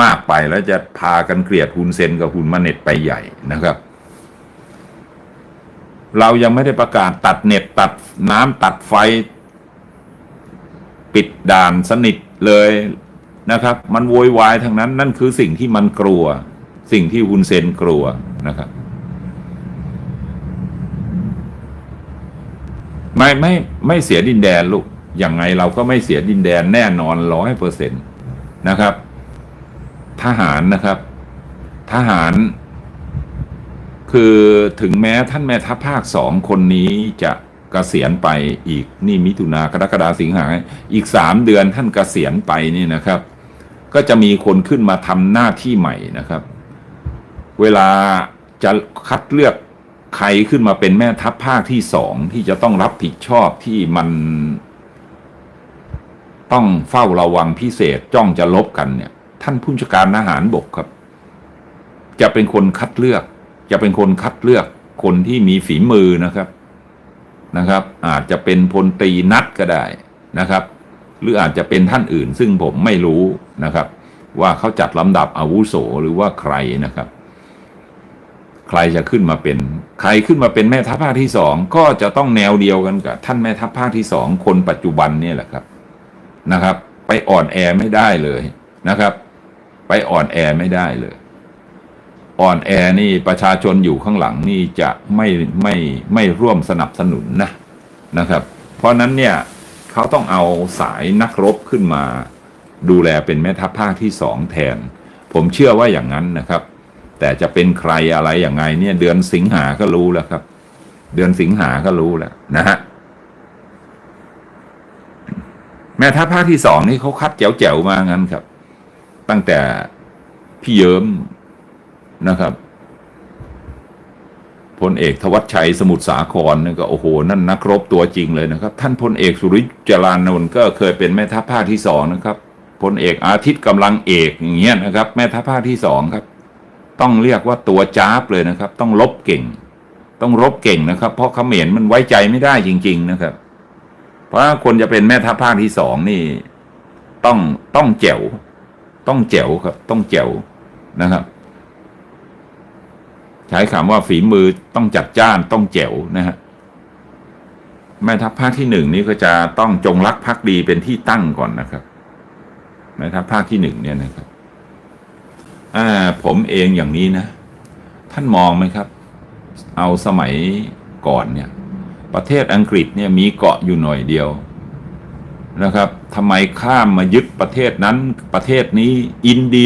มากไปแล้วจะพากันเกลียดฮุนเซนกับฮุนมาเน็ตไปใหญ่นะครับ เรายังไม่ได้ประกาศตัดเน็ตตัดน้ำตัดไฟ ปิดด่านสนิทเลยนะครับ มันโวยวายทางนั้น นั่นคือสิ่งที่มันกลัว สิ่งที่ฮุนเซนกลัวนะครับไม่ไม่ไม่เสียดินแดนลูกยังไงเราก็ไม่เสียดินแดนแน่นอนร้อยเปอร์เซ็นต์นะครับ ทหารนะครับ ทหาร คือถึงแม้ท่านแม่ทัพภาคสองคนนี้จะกะเกษียณไปอีกนี่มิถุนากรกฎาสิงหาอีกสามเดือนท่านกเกษียณไปนี่นะครับ ก็จะมีคนขึ้นมาทำหน้าที่ใหม่นะครับ เวลาจะคัดเลือกใครขึ้นมาเป็นแม่ทัพภาคที่สองที่จะต้องรับผิดชอบที่มัน ต้องเฝ้าระวังพิเศษจ้องจะลบกันเนี่ย ท่านผู้จัดการทหารบกครับ จะเป็นคนคัดเลือก จะเป็นคนคัดเลือกคนที่มีฝีมือนะครับนะครับ อาจจะเป็นพลตรีนัดก็ได้นะครับ หรืออาจจะเป็นท่านอื่น ซึ่งผมไม่รู้นะครับ ว่าเขาจัดลำดับอาวุโสหรือว่าใครนะครับ ใครจะขึ้นมาเป็น ใครขึ้นมาเป็นแม่ทัพภาคที่สองก็จะต้องแนวเดียวกันกับ ท่านแม่ทัพภาคที่สองคนปัจจุบันเนี่ยแหละครับนะครับ ไปอ่อนแอไม่ได้เลยนะครับ ไปอ่อนแอไม่ได้เลย อ่อนแอนี่ประชาชนอยู่ข้างหลังนี่จะไม่ไม่ไม่ร่วมสนับสนุนนะนะครับ เพราะนั้นเนี่ยเขาต้องเอาสายนักรบขึ้นมา ดูแลเป็นแม่ทัพภาคที่สองแทน ผมเชื่อว่าอย่างนั้นนะครับ แต่จะเป็นใครอะไรอย่างไงเนี่ยเดือนสิงหาก็รู้แล้วครับ เดือนสิงหาก็รู้แล้วนะฮะแม่ทัพภาคที่สองนี่เขาคัดแจ๋วๆมางั้นครับ ตั้งแต่พี่เยิ้มนะครับพลเอกทวัชชัยสมุทรสาครนี่ก็โอ้โหนั่นนักรบตัวจริงเลยนะครับ ท่านพลเอกสุริยจรานนท์ก็เคยเป็นแม่ทัพภาคที่สองนะครับพลเอกอาทิตย์กำลังเอกอย่างเงี้ยนะครับ แม่ทัพภาคที่สองครับ ต้องเรียกว่าตัวจ้าบเลยนะครับ ต้องลบเก่ง ต้องรบเก่งนะครับ เพราะเขมรมันไว้ใจไม่ได้จริง ๆนะครับ เพราะคนจะเป็นแม่ทัพภาคที่สองนี่ ต้องต้องแจ๋ว ต้องแจ๋วครับ ต้องแจ๋วนะครับ ใช้คำว่าฝีมือต้องจัดจ้านต้องแจ๋วนะฮะแม่ทัพภาคที่หนึ่งนี่ก็จะต้องจงรักภักดีเป็นที่ตั้งก่อนนะครับแม่ทัพภาคที่หนึ่งเนี่ยนะครับอ่าผมเองอย่างนี้นะ ท่านมองไหมครับ เอาสมัยก่อนเนี่ย ประเทศอังกฤษเนี่ยมีเกาะอยู่หน่อยเดียว นะครับทำไมข้ามมายึดประเทศนั้นประเทศนี้อินเดีย